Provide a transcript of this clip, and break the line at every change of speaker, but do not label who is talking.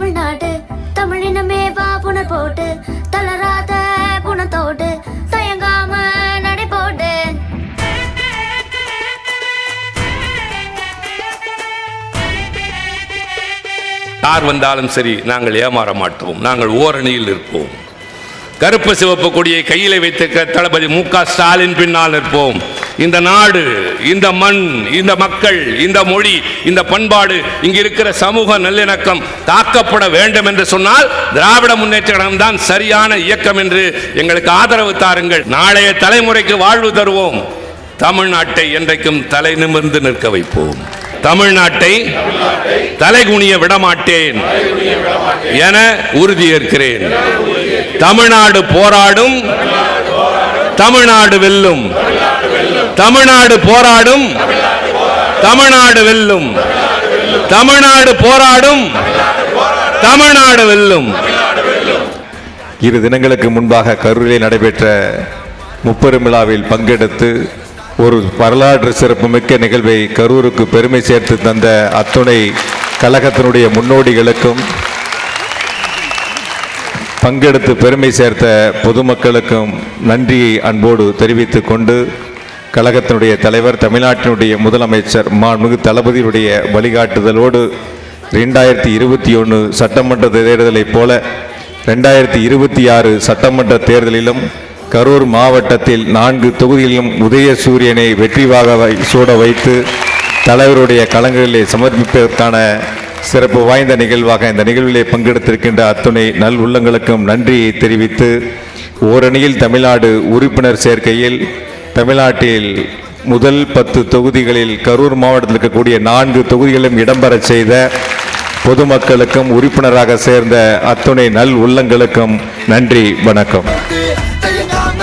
தமிழ்நாடு. தமிழினமே வா புனர் போட்டு. தளராத புனத்தோடு தயங்காம நடை போட்டு
யார் வந்தாலும் சரி நாங்கள் ஏமாற மாட்டோம். நாங்கள் ஓரணியில் இருப்போம் கருப்பு சிவப்பு கொடியை கையில் வைத்திருக்க தளபதி மு க ஸ்டாலின் பின்னால் நிற்போம். இந்த நாடு இந்த மண் இந்த மக்கள் இந்த மொழி இந்த பண்பாடு இங்கு இருக்கிற சமூக நல்லிணக்கம் தாக்கப்பட வேண்டும் என்று சொன்னால் திராவிட முன்னேற்ற கழகம் தான் சரியான இயக்கம் என்று எங்களுக்கு ஆதரவு தாருங்கள். நாளைய தலைமுறைக்கு வாழ்வு தருவோம். தமிழ்நாட்டை என்றைக்கும் தலை நிமிர்ந்து நிற்க வைப்போம். தமிழ்நாட்டை தலைகுனிய விடமாட்டேன் என உறுதியேற்கிறேன். தமிழ்நாடு போராடும். தமிழ்நாடு வெல்லும். தமிழ்நாடு போராடும் தமிழ்நாடு வெல்லும். தமிழ்நாடு போராடும் தமிழ்நாடு வெல்லும்.
இரு தினங்களுக்கு முன்பாக கரூரில் நடைபெற்ற முப்பெரும் விழாவில் பங்கெடுத்து ஒரு வரலாற்று சிறப்புமிக்க நிகழ்வை கரூருக்கு பெருமை சேர்த்து தந்த அத்துணை கழகத்தினுடைய முன்னோடிகளுக்கும் பங்கெடுத்து பெருமை சேர்த்த பொதுமக்களுக்கும் நன்றியை அன்போடு தெரிவித்துக் கொண்டு கழகத்தினுடைய தலைவர் தமிழ்நாட்டினுடைய முதலமைச்சர் மாண்புமிகு தளபதியுடைய வழிகாட்டுதலோடு ரெண்டாயிரத்தி இருபத்தி ஒன்று சட்டமன்ற தேர்தலைப் போல ரெண்டாயிரத்தி இருபத்தி ஆறு சட்டமன்ற தேர்தலிலும் கரூர் மாவட்டத்தில் நான்கு தொகுதிகளிலும் உதயசூரியனை சூரியனை வெற்றிவாக வை- சூட வைத்து தலைவருடைய கலங்களிலே சமர்ப்பிப்பதற்கான சிறப்பு வாய்ந்த நிகழ்வாக இந்த நிகழ்விலே பங்கெடுத்திருக்கின்ற அத்துணை நல் உள்ளங்களுக்கும் நன்றியை தெரிவித்து ஓரணியில் தமிழ்நாடு உறுப்பினர் சேர்க்கையில் தமிழ்நாட்டில் முதல் பத்து தொகுதிகளில் கரூர் மாவட்டத்தில் இருக்கக்கூடிய நான்கு தொகுதிகளிலும் இடம்பெற செய்த பொதுமக்களுக்கும் உறுப்பினராக சேர்ந்த அத்துணை நல் உள்ளங்களுக்கும் நன்றி வணக்கம். தயங்காம